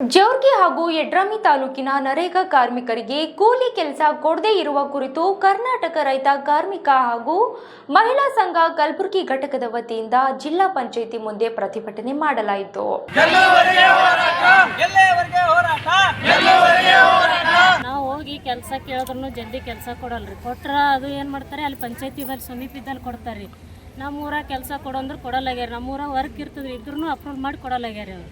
ಜೋರ್ಗಿ ಹಾಗೂ ಯಡ್ರಾಮಿ ತಾಲೂಕಿನ ನರೇಗಾ ಕಾರ್ಮಿಕರಿಗೆ ಕೂಲಿ ಕೆಲಸ ಕೊಡದೇ ಇರುವ ಕುರಿತು ಕರ್ನಾಟಕ ರೈತ ಕಾರ್ಮಿಕ ಹಾಗೂ ಮಹಿಳಾ ಸಂಘ ಕಲಬುರಗಿ ಘಟಕದ ವತಿಯಿಂದ ಜಿಲ್ಲಾ ಪಂಚಾಯಿತಿ ಮುಂದೆ ಪ್ರತಿಭಟನೆ ಮಾಡಲಾಯಿತು. ನಾವು ಹೋಗಿ ಕೆಲಸ ಕೇಳಿದ್ರು ಜಲ್ದಿ ಕೆಲಸ ಕೊಡಲ್ರಿ. ಕೊಟ್ರ ಅದು ಏನು ಮಾಡ್ತಾರೆ? ಅಲ್ಲಿ ಪಂಚಾಯತಿ ಬಲ್ಲಿ ಸಮೀಪದಲ್ಲಿ ಇದ್ದಲ್ಲಿ ಕೊಡ್ತಾರೆ ರೀ ನಮ್ಮೂರ ಕೆಲಸ ಕೊಡಂದ್ರೆ ಕೊಡಲ್ಲಾಗ್ಯಾರ ನಮ್ಮೂರ ವರ್ಕ್ ಇರ್ತದ್ರಿ ಇದ್ರೂ ಅಪ್ರೂವ್ ಮಾಡಿ ಕೊಡಲ್ಲಾಗ್ಯಾರ ಅವ್ರು.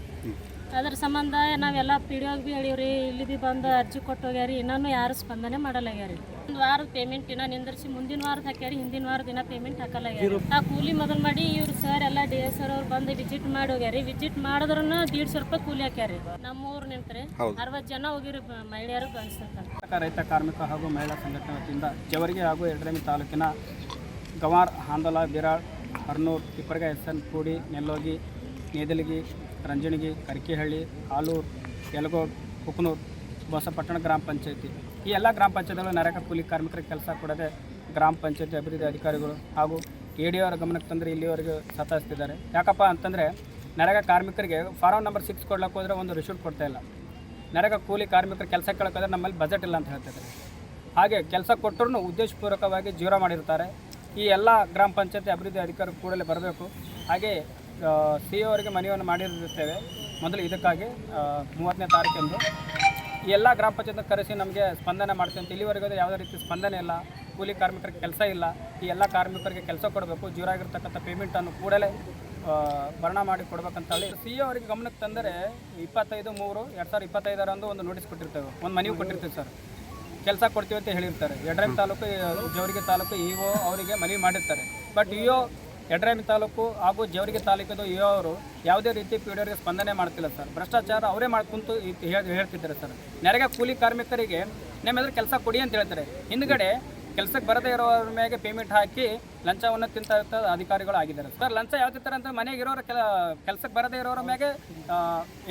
ಅದ್ರ ಸಂಬಂಧ ನಾವೆಲ್ಲ ಪಿ ಡಿ ಭೀ ಹೇಳಿವ್ರಿ ಇಲ್ಲಿ ಭೀ ಬಂದು ಅರ್ಜಿ ಕೊಟ್ಟು ಹೋಗ್ಯಾರಿ ಇನ್ನೂ ಯಾರು ಸ್ಪಂದನೆ ಮಾಡಲಾಗ್ಯಾರಿ. ಒಂದು ವಾರದ ಪೇಮೆಂಟ್ ಇನ್ನ ನಿಂದಿರ್ಸಿ ಮುಂದಿನ ವಾರದ ಹಾಕ್ಯಾರಿ ಹಿಂದಿನ ವಾರದ ದಿನ ಪೇಮೆಂಟ್ ಹಾಕಲಾಗ್ಯಾರಿ. ಆ ಕೂಲಿ ಮೊದಲು ಮಾಡಿ ಇವ್ರು ಸರ್ ಎಲ್ಲ ಡಿ ಎಸ್ ಆರ್ ಅವ್ರು ಬಂದು ವಿಸಿಟ್ ಮಾಡಿ ಹೋಗ್ಯಾರಿ ವಿಸಿಟ್ ಮಾಡಿದ್ರು ದೀಡ್ ಸಾವಿರ ರೂಪಾಯಿ ಕೂಲಿ ಹಾಕ್ಯಾರಿ. ನಮ್ಮೂರು ನಿಂತ್ರೆ ಅರವತ್ತು ಜನ ಹೋಗಿರಿ ಮಹಿಳೆಯರು ಕರ್ನಾಟಕ ರೈತ ಕಾರ್ಮಿಕ ಹಾಗೂ ಮಹಿಳಾ ಸಂಘಟನೆ ವತಿಯಿಂದ ಜವರಿಗೆ ಹಾಗೂ ಎರಡನೇ ತಾಲೂಕಿನ ಗವಾರ್ ಹಾಂದಲ ಬಿರಾಳ್ ಹರ್ನೂರ್ ತಿಪ್ಪರ್ಗ ಎಸ್ ಎನ್ ಕೂಡಿ ನೆಲ್ಲೋಗಿ ನೇದಲಗಿ ರಂಜನಗಿ, ಕರ್ಕಿಹಳ್ಳಿ ಆಲೂರು ಯಲಗೋಡ್, ಕುಕನೂರ್ ಬಸಪಟ್ಟಣ ಗ್ರಾಮ ಪಂಚಾಯತಿ. ಈ ಎಲ್ಲ ಗ್ರಾಮ ಪಂಚಾಯತಿಗಳು ನರೇಗಾ ಕೂಲಿ ಕಾರ್ಮಿಕರಿಗೆ ಕೆಲಸ ಕೊಡದೆ ಗ್ರಾಮ ಪಂಚಾಯತಿ ಅಭಿವೃದ್ಧಿ ಅಧಿಕಾರಿಗಳು ಹಾಗೂ ಎ ಡಿ ಅವರ ಗಮನಕ್ಕೆ ತಂದರೆ ಇಲ್ಲಿವರೆಗೂ ಸತಾಯಿಸ್ತಿದ್ದಾರೆ. ಯಾಕಪ್ಪ ಅಂತಂದರೆ ನರೇಗಾ ಕಾರ್ಮಿಕರಿಗೆ ಫಾರಂ ನಂಬರ್ ಸಿಕ್ಸ್ ಕೊಡ್ಲಿಕ್ಕೆ ಹೋದರೆ ಒಂದು ರಿಶೂಟ್ ಕೊಡ್ತಾ ಇಲ್ಲ. ನರೇಗಾ ಕೂಲಿ ಕಾರ್ಮಿಕರ ಕೆಲಸ ಕೇಳೋಕ್ಕಾದ್ರೆ ನಮ್ಮಲ್ಲಿ ಬಜೆಟ್ ಇಲ್ಲ ಅಂತ ಹೇಳ್ತಿದ್ದಾರೆ ಹಾಗೆ ಕೆಲಸ ಕೊಟ್ಟರು ಉದ್ದೇಶಪೂರ್ವಕವಾಗಿ ಜೀರೋ ಮಾಡಿರ್ತಾರೆ. ಈ ಎಲ್ಲ ಗ್ರಾಮ ಪಂಚಾಯತಿ ಅಭಿವೃದ್ಧಿ ಅಧಿಕಾರಿ ಕೂಡಲೇ ಬರಬೇಕು. ಹಾಗೆ ಸಿ ಅವರಿಗೆ ಮನವಿಯನ್ನು ಮಾಡಿರುತ್ತೇವೆ. ಮೊದಲು ಇದಕ್ಕಾಗಿ ಮೂವತ್ತನೇ ತಾರೀಕಂದು ಎಲ್ಲ ಗ್ರಾಮ ಪಂಚಾಯತ್ ಕರೆಸಿ ನಮಗೆ ಸ್ಪಂದನೆ ಮಾಡ್ತೀವಿ ಇಲ್ಲಿವರೆಗೂ ಯಾವುದೇ ರೀತಿ ಸ್ಪಂದನೆ ಇಲ್ಲ. ಕೂಲಿ ಕಾರ್ಮಿಕರಿಗೆ ಕೆಲಸ ಇಲ್ಲ. ಈ ಎಲ್ಲ ಕಾರ್ಮಿಕರಿಗೆ ಕೆಲಸ ಕೊಡಬೇಕು. ಜೀರೋ ಆಗಿರ್ತಕ್ಕಂಥ ಪೇಮೆಂಟನ್ನು ಕೂಡಲೇ ಭರಣ ಮಾಡಿ ಕೊಡ್ಬೇಕಂತ ಹೇಳಿ. ಸಿ ಅವರಿಗೆ ಗಮನಕ್ಕೆ ತಂದರೆ ಇಪ್ಪತ್ತೈದು, ಮೂರು, ಎರಡು ಸಾವಿರದ ಇಪ್ಪತ್ತೈದರಂದು ಒಂದು ನೋಟಿಸ್ ಕೊಟ್ಟಿರ್ತೇವೆ. ಒಂದು ಮನವಿ ಕೊಟ್ಟಿರ್ತೀವಿ ಸರ್. ಕೆಲಸ ಕೊಡ್ತೀವಿ ಅಂತ ಹೇಳಿರ್ತಾರೆ. ಯಡ್ರಾಮಿ ತಾಲೂಕು ಜವರಿಗೆ ತಾಲೂಕು ಇ ಒ ಅವರಿಗೆ ಮನವಿ ಮಾಡಿರ್ತಾರೆ. But E O Yadrami taluk ಹಾಗೂ ಜವರಿಗೆ ತಾಲೂಕದು ಇವರು ಯಾವುದೇ ರೀತಿ ಪಿ ಡಿ ಸ್ಪಂದನೆ ಮಾಡ್ತಿಲ್ಲ ಸರ್. ಭ್ರಷ್ಟಾಚಾರ ಅವರೇ ಮಾಡಿ ಕುಂತು ಇದ್ ಹೇಳ್- ಹೇಳ್ತಿದ್ದಾರೆ ಸರ್. ನೆರೆಗೆ ಕೂಲಿ ಕಾರ್ಮಿಕರಿಗೆ ನೇಮದ್ರ ಕೆಲಸ ಕೊಡಿ ಅಂತ ಹೇಳ್ತಾರೆ. ಹಿಂದ್ಗಡೆ ಕೆಲಸಕ್ಕೆ ಬರದೇ ಇರೋರ ಮೇಲೆ ಪೇಮೆಂಟ್ ಹಾಕಿ ಲಂಚವನ್ನು ತಿಂತ ಅಧಿಕಾರಿಗಳು ಆಗಿದ್ದಾರೆ. ಸರ್, ಲಂಚ ಯಾವ ತಿಂತಾರೆ ಅಂತ ಮನೆಗೆ ಇರೋರ ಕೆಲ ಕೆಲಸಕ್ಕೆ ಬರದೇ ಇರೋರ ಮೇಲೆ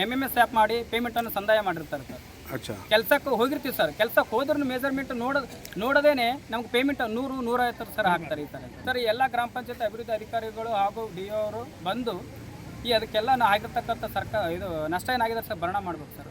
ಎಂ ಎಂ ಎಸ್ ಆ್ಯಪ್ ಮಾಡಿ ಪೇಮೆಂಟನ್ನು ಸಂದಾಯ ಮಾಡಿರ್ತಾರೆ ಸರ್. ಕೆಲ್ಸಕ್ಕೆ ಹೋಗಿರ್ತೀವಿ ಸರ್. ಕೆಲಸಕ್ಕೆ ಹೋದ್ರೂ ಮೆಜರ್ಮೆಂಟ್ ನೋಡ ನೋಡದೇನೆ ನಮ್ಗೆ ಪೇಮೆಂಟ್ ನೂರು ನೂರೈವತ್ತು ಸರ್ ಹಾಕ್ತಾರೆ ಈ ಸರ್ ಸರ್ ಎಲ್ಲ ಗ್ರಾಮ ಪಂಚಾಯತ್ ಅಭಿವೃದ್ಧಿ ಅಧಿಕಾರಿಗಳು ಹಾಗೂ ಡಿ ಅವರು ಬಂದು ಈ ಅದಕ್ಕೆಲ್ಲ ಆಗಿರ್ತಕ್ಕಂಥ ಸರ್ಕಾರ ಇದು ನಷ್ಟ ಏನಾಗಿದೆ ಸರ್, ಭರಣ ಮಾಡ್ಬೇಕು ಸರ್?